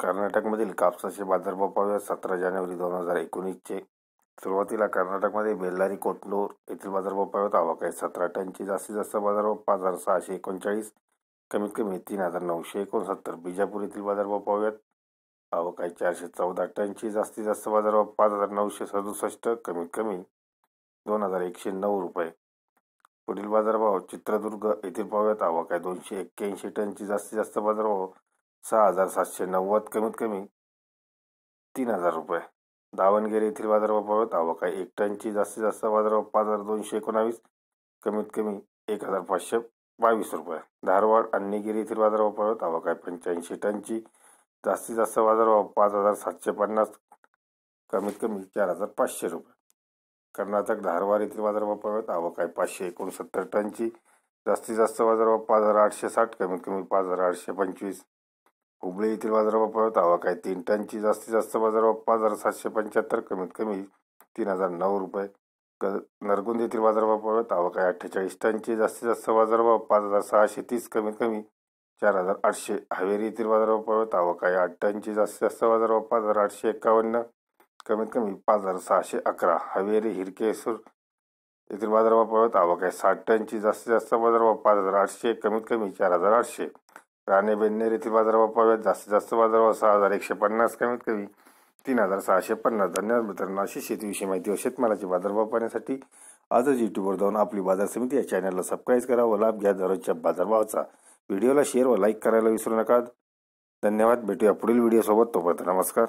कर्नाटकमधील कापसाचे बाजारभाव पाहूया सतरा जानेवारी दोन हजार एकोणीसचे. सुरुवातीला कर्नाटकमध्ये बेल्लारी कोटनूर येथील बाजारभाव पाहूयात आवक आहे. सतरा टनची जास्तीत जास्त बाजारभाव पाच हजार सहाशे एकोणचाळीस कमीत कमी तीन हजार नऊशे एकोणसत्तर. बिजापूर येथील बाजारभाव पाहूयात. आवक आहे चारशे चौदा टनची जास्तीत जास्त बाजारभाव पाच हजार नऊशे सदुसष्ट कमीत कमी दोन हजार एकशे नऊ रुपये. पुढील बाजारभाव चित्रदुर्ग येथील पाहूयात. आवक आहे दोनशे एक्क्याऐंशी टनची जास्तीत जास्त बाजारभाव सहा हजार सातशे नव्वद कमीत कमी तीन हजार रुपये. दावणगेरे येथील बाजारभावात आवक आहे. एक टनची जास्तीत जास्त बाजारभाव पाच हजार दोनशे एकोणावीस कमीत कमी एक हजार पाचशे बावीस रुपये. धारवाड अन्नीगिरी येथील बाजारभावात आवक आहे. पंच्याऐंशी टनची जास्तीत जास्त बाजारभाव पाच हजार सातशे पन्नास कमीत कमी चार हजार पाचशे रुपये. कर्नाटक धारवाड येथील बाजारभावात आवक आहे. पाचशे एकोणसत्तर टनची जास्तीत जास्त बाजारभाव पाच हजार आठशे साठ कमीत कमी पाच हजार आठशे पंचवीस. हुबळी येथील बाजारभाव पाहूयात आवक आहे. तीन टनची जास्तीत जास्त बाजारभाव पाच हजार सातशे पंच्याहत्तर कमीत कमी तीन हजार नऊ रुपये. ग नरगुंद येथील बाजारभाव पाहूयात आवक काय अठ्ठेचाळीस टनची जास्तीत जास्त बाजारभाव पाच हजार सहाशे तीस कमीत कमी चार हजार आठशे. हवेरी येथील बाजारभाव पाहूयात आवक आहे आठ टनची जास्तीत जास्त बाजारभाव पाच हजार आठशे एकावन्न कमीत कमी पाच हजार सहाशे अकरा. हवेरी हिरकेसूर येथील बाजारभाव पाहूयात आवक आहे साठ टनची जास्तीत जास्त बाजारभाव पाच हजार आठशे कमीत कमी चार हजार आठशे. राणे बेन्नेर येथील बाजारभाव पाहूयात जास्तीत जास्त बाजारभाव सहा हजार एकशे पन्नास कमीत कमी तीन हजार सहाशे पन्नास. धन्यवाद मित्रांनो. अशी शेतीविषयी माहिती व शेतमालाचे बाजारभाव पाहण्यासाठी आजच युट्यूबवर जाऊन आपली बाजार समिती या चॅनलला सबस्क्राईब करा व लाभ घ्या दररोजच्या बाजारभावाचा व्हिडिओला शेअर व लाईक करायला विसरू नका. धन्यवाद. भेटूया पुढील व्हिडिओसोबत तोपर्यंत नमस्कार.